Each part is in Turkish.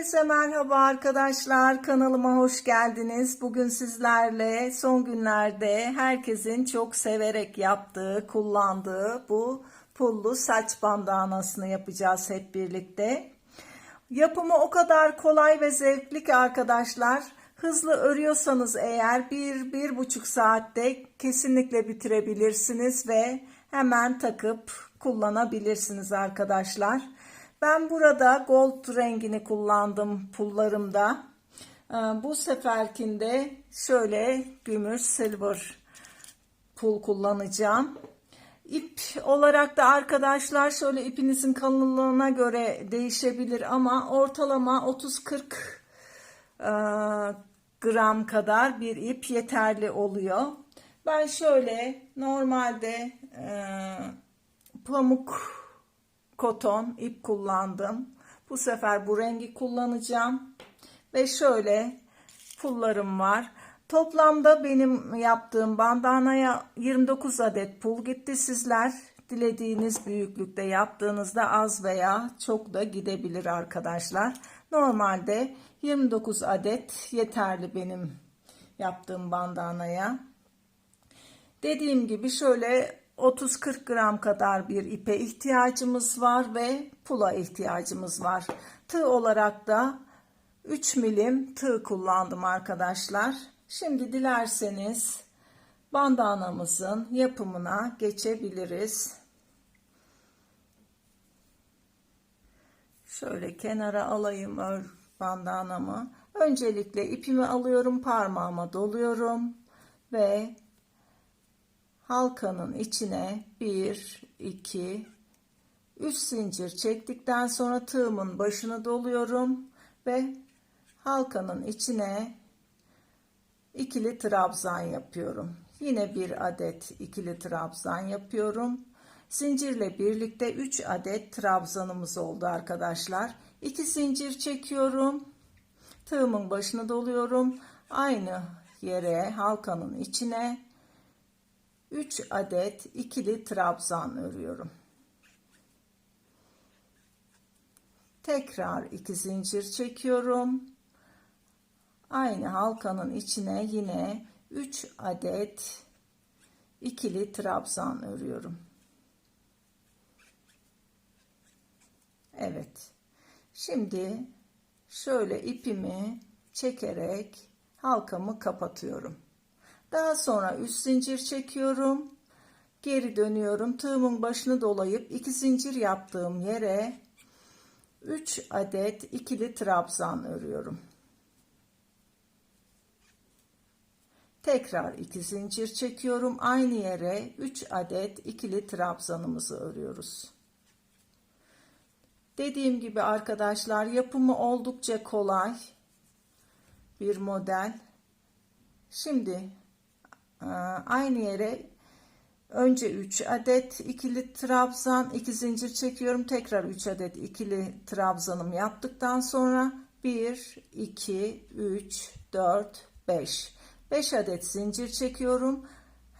Herkese merhaba arkadaşlar. Kanalıma hoş geldiniz. Bugün sizlerle son günlerde herkesin çok severek yaptığı, kullandığı bu pullu saç bandanasını yapacağız hep birlikte. Yapımı o kadar kolay ve zevkli ki arkadaşlar. Hızlı örüyorsanız eğer bir, bir buçuk saatte kesinlikle bitirebilirsiniz ve hemen takıp kullanabilirsiniz arkadaşlar. Ben burada gold rengini kullandım pullarımda. Ee, Bu seferkinde şöyle gümüş silver pul kullanacağım. İp olarak da arkadaşlar şöyle ipinizin kalınlığına göre değişebilir ama ortalama 30-40 e, gram kadar bir ip yeterli oluyor. Ben şöyle normalde e, pamuk koton ip kullandım. Bu sefer bu rengi kullanacağım. Ve şöyle pullarım var. Toplamda benim yaptığım bandanaya 29 adet pul gitti. Sizler dilediğiniz büyüklükte yaptığınızda az veya çok da gidebilir arkadaşlar. Normalde 29 adet yeterli benim yaptığım bandanaya. Dediğim gibi şöyle 30-40 gram kadar bir ipe ihtiyacımız var ve pula ihtiyacımız var. Tığ olarak da 3 milim tığ kullandım arkadaşlar. Şimdi dilerseniz bandanamızın yapımına geçebiliriz. Şöyle kenara alayım ör bandanamı. Öncelikle ipimi alıyorum parmağıma doluyorum ve halkanın içine 1 2 3 zincir çektikten sonra tığımın başını doluyorum ve halkanın içine ikili trabzan yapıyorum. Yine bir adet ikili trabzan yapıyorum. Zincirle birlikte 3 adet trabzanımız oldu arkadaşlar. 2 zincir çekiyorum. Tığımın başını doluyorum. Aynı yere halkanın içine 3 adet ikili trabzan örüyorum. Tekrar 2 zincir çekiyorum. Aynı halkanın içine yine 3 adet ikili trabzan örüyorum. Evet. Şimdi şöyle ipimi çekerek halkamı kapatıyorum. Daha sonra 3 zincir çekiyorum. Geri dönüyorum. Tığımın başını dolayıp 2 zincir yaptığım yere 3 adet ikili trabzan örüyorum. Tekrar 2 zincir çekiyorum. Aynı yere 3 adet ikili trabzanımızı örüyoruz. Dediğim gibi arkadaşlar yapımı oldukça kolay bir model. Şimdi aynı yere önce 3 adet ikili trabzan 2 zincir çekiyorum. Tekrar 3 adet ikili trabzanım yaptıktan sonra 1 2 3 4 5 5 adet zincir çekiyorum.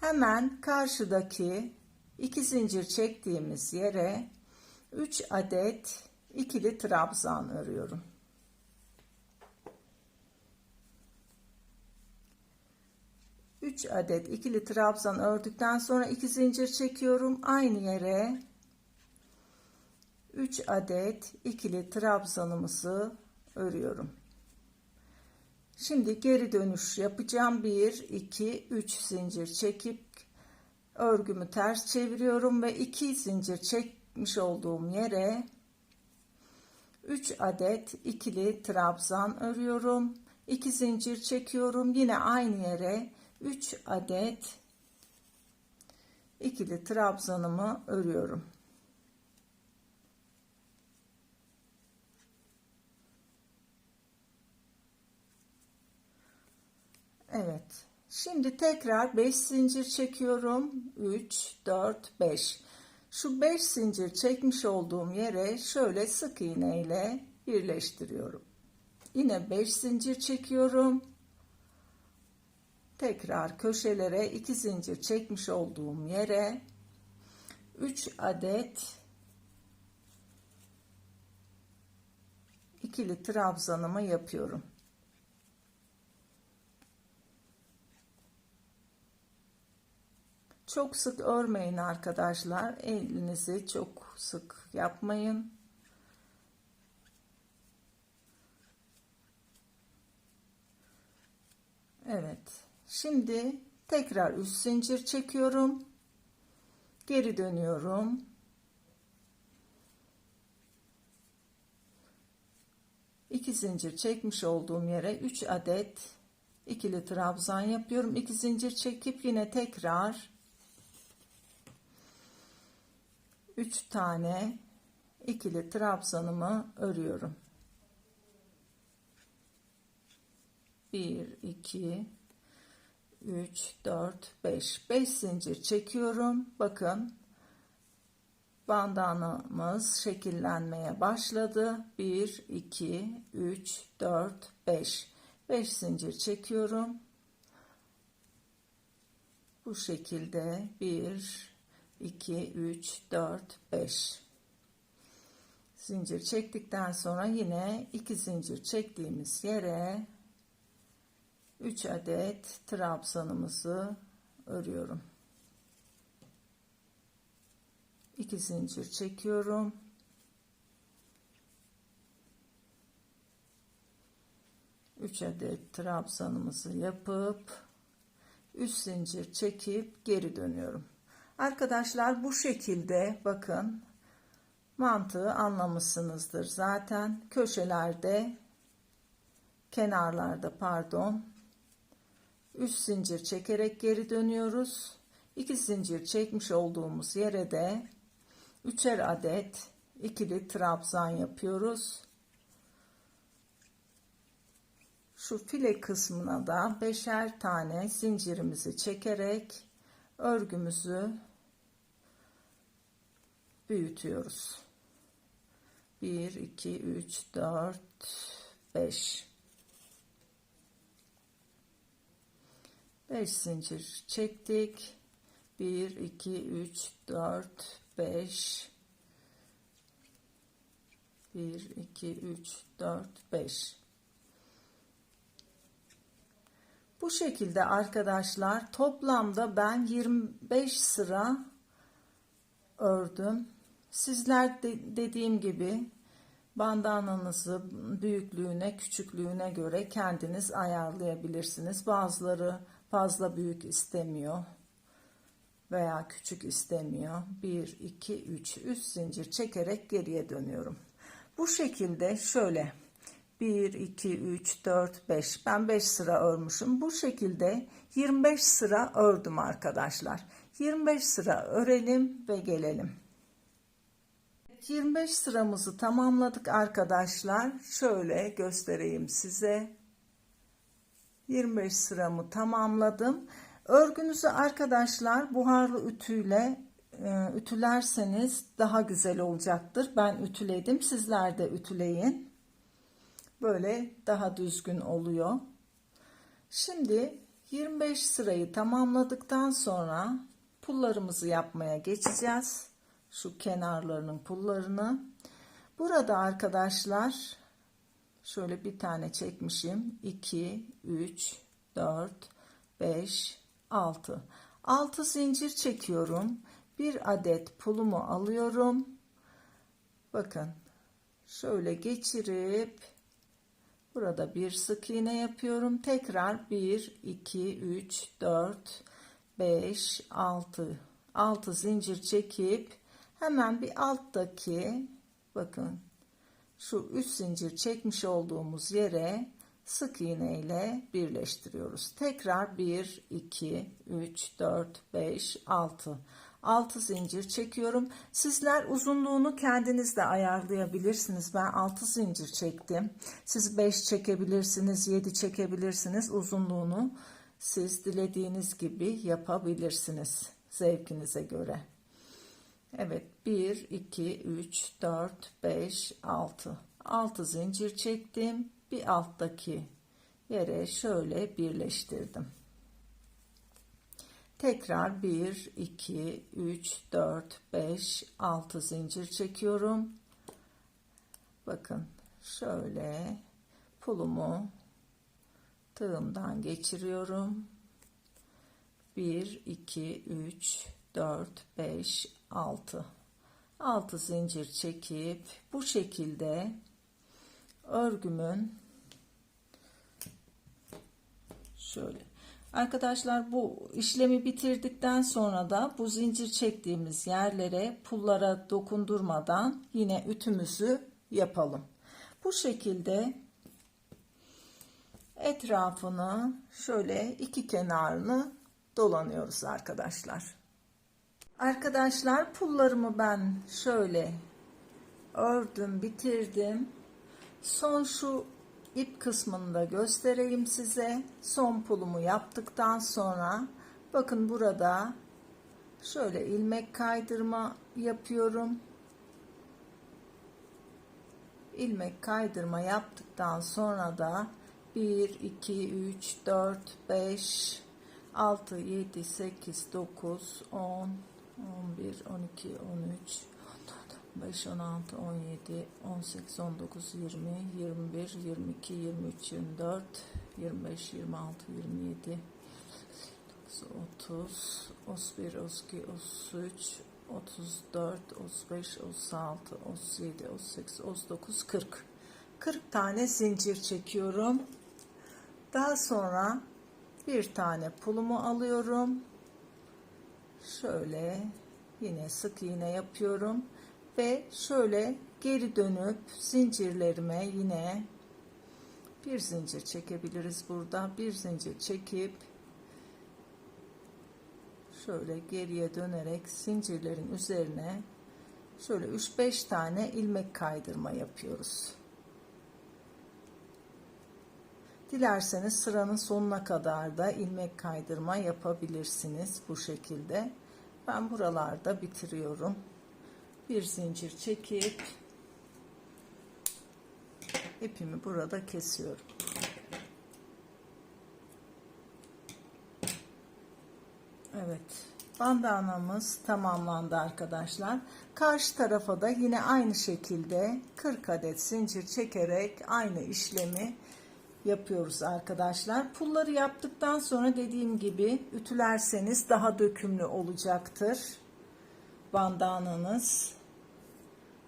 Hemen karşıdaki 2 zincir çektiğimiz yere 3 adet ikili trabzan örüyorum. Üç adet ikili trabzan ördükten sonra iki zincir çekiyorum. Aynı yere 3 adet ikili trabzanımızı örüyorum. Şimdi geri dönüş yapacağım. 1 2 3 zincir çekip örgümü ters çeviriyorum ve 2 zincir çekmiş olduğum yere 3 adet ikili trabzan örüyorum. 2 zincir çekiyorum. Yine aynı yere 3 adet ikili trabzanımı örüyorum. Evet. Şimdi tekrar 5 zincir çekiyorum. 3 4 5. Şu 5 zincir çekmiş olduğum yere şöyle sık iğne ile birleştiriyorum. Yine 5 zincir çekiyorum. Tekrar köşelere 2 zincir çekmiş olduğum yere 3 adet ikili trabzanımı yapıyorum. Çok sık örmeyin arkadaşlar. Elinizi çok sık yapmayın. Evet. Şimdi tekrar üst zincir çekiyorum. Geri dönüyorum. İki zincir çekmiş olduğum yere 3 adet ikili trabzan yapıyorum. 2 zincir çekip yine tekrar 3 tane ikili trabzanımı örüyorum. 1 2 3 4 5 5 zincir çekiyorum. Bakın bandanamız şekillenmeye başladı. 1 2 3 4 5 5 zincir çekiyorum. Bu şekilde 1 2 3 4 5 zincir çektikten sonra yine 2 zincir çektiğimiz yere 3 adet trabzanımızı örüyorum. 2 zincir çekiyorum. Üç adet trabzanımızı yapıp üst zincir çekip geri dönüyorum. Arkadaşlar bu şekilde bakın mantığı anlamışsınızdır zaten köşelerde kenarlarda pardon üst zincir çekerek geri dönüyoruz. 2 zincir çekmiş olduğumuz yere de üçer adet ikili trabzan yapıyoruz. Şu file kısmına da beşer tane zincirimizi çekerek örgümüzü büyütüyoruz. 1 2 3 4 5 5 zincir çektik. 1 2 3 4 5 1 2 3 4 5 Bu şekilde arkadaşlar toplamda ben 25 sıra ördüm. Sizler de dediğim gibi bandananızı büyüklüğüne küçüklüğüne göre kendiniz ayarlayabilirsiniz. Bazıları fazla büyük istemiyor veya küçük istemiyor. 1 2 3 üst zincir çekerek geriye dönüyorum. Bu şekilde şöyle 1 2 3 4 5 ben 5 sıra örmüşüm. Bu şekilde 25 sıra ördüm arkadaşlar. 25 sıra örelim ve gelelim. 25 sıramızı tamamladık arkadaşlar. Şöyle göstereyim size. 25 sıramı tamamladım. Örgünüzü arkadaşlar buharlı ütüyle e, ütülerseniz daha güzel olacaktır. Ben ütüledim. Sizler de ütüleyin. Böyle daha düzgün oluyor. Şimdi 25 sırayı tamamladıktan sonra pullarımızı yapmaya geçeceğiz. Şu kenarlarının pullarını. Burada arkadaşlar şöyle bir tane çekmişim. 2, 3, 4, 5, 6. 6 zincir çekiyorum. Bir adet pulumu alıyorum. Bakın şöyle geçirip burada bir sık iğne yapıyorum. Tekrar 1, 2, 3, 4, 5, 6. 6 zincir çekip hemen bir alttaki bakın şu üst zincir çekmiş olduğumuz yere sık iğne ile birleştiriyoruz. Tekrar 1, 2, 3, 4, 5, 6. 6 zincir çekiyorum. Sizler uzunluğunu kendiniz de ayarlayabilirsiniz. Ben 6 zincir çektim. Siz 5 çekebilirsiniz, 7 çekebilirsiniz. Uzunluğunu siz dilediğiniz gibi yapabilirsiniz zevkinize göre. Evet 1 2 3 4 5 6 6 zincir çektim. Bir alttaki yere şöyle birleştirdim. Tekrar 1 2 3 4 5 6 zincir çekiyorum. Bakın şöyle pulumu tığımdan geçiriyorum. 1 2 3 4 5 6 6 zincir çekip bu şekilde örgümün şöyle arkadaşlar bu işlemi bitirdikten sonra da bu zincir çektiğimiz yerlere pullara dokundurmadan yine ütümüzü yapalım. Bu şekilde etrafını şöyle iki kenarını dolanıyoruz arkadaşlar. Arkadaşlar pullarımı ben şöyle ördüm bitirdim. Son şu ip kısmını da göstereyim size. Son pulumu yaptıktan sonra bakın burada şöyle ilmek kaydırma yapıyorum. ilmek kaydırma yaptıktan sonra da 1 2 3 4 5 6 7 8 9 10 11 12 13 5 16 17 18 19 20 21 22 23 24 25 26 27 30 31 32 33 34 35 36 37 38 39 40 40 tane zincir çekiyorum. Daha sonra bir tane pulumu alıyorum şöyle yine sık iğne yapıyorum ve şöyle geri dönüp zincirlerime yine bir zincir çekebiliriz burada bir zincir çekip şöyle geriye dönerek zincirlerin üzerine şöyle 3-5 tane ilmek kaydırma yapıyoruz. Dilerseniz sıranın sonuna kadar da ilmek kaydırma yapabilirsiniz bu şekilde. Ben buralarda bitiriyorum. Bir zincir çekip ipimi burada kesiyorum. Evet. Bandanamız tamamlandı arkadaşlar. Karşı tarafa da yine aynı şekilde 40 adet zincir çekerek aynı işlemi yapıyoruz arkadaşlar. Pulları yaptıktan sonra dediğim gibi ütülerseniz daha dökümlü olacaktır. Bandananız.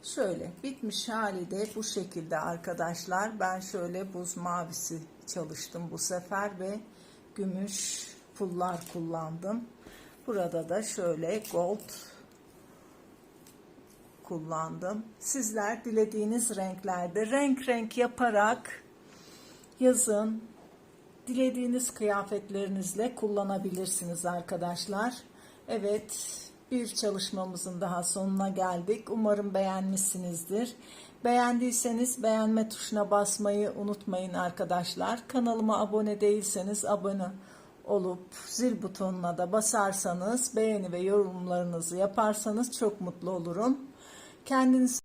Şöyle bitmiş hali de bu şekilde arkadaşlar. Ben şöyle buz mavisi çalıştım bu sefer ve gümüş pullar kullandım. Burada da şöyle gold kullandım. Sizler dilediğiniz renklerde renk renk yaparak yazın dilediğiniz kıyafetlerinizle kullanabilirsiniz arkadaşlar. Evet bir çalışmamızın daha sonuna geldik. Umarım beğenmişsinizdir. Beğendiyseniz beğenme tuşuna basmayı unutmayın arkadaşlar. Kanalıma abone değilseniz abone olup zil butonuna da basarsanız beğeni ve yorumlarınızı yaparsanız çok mutlu olurum. Kendinize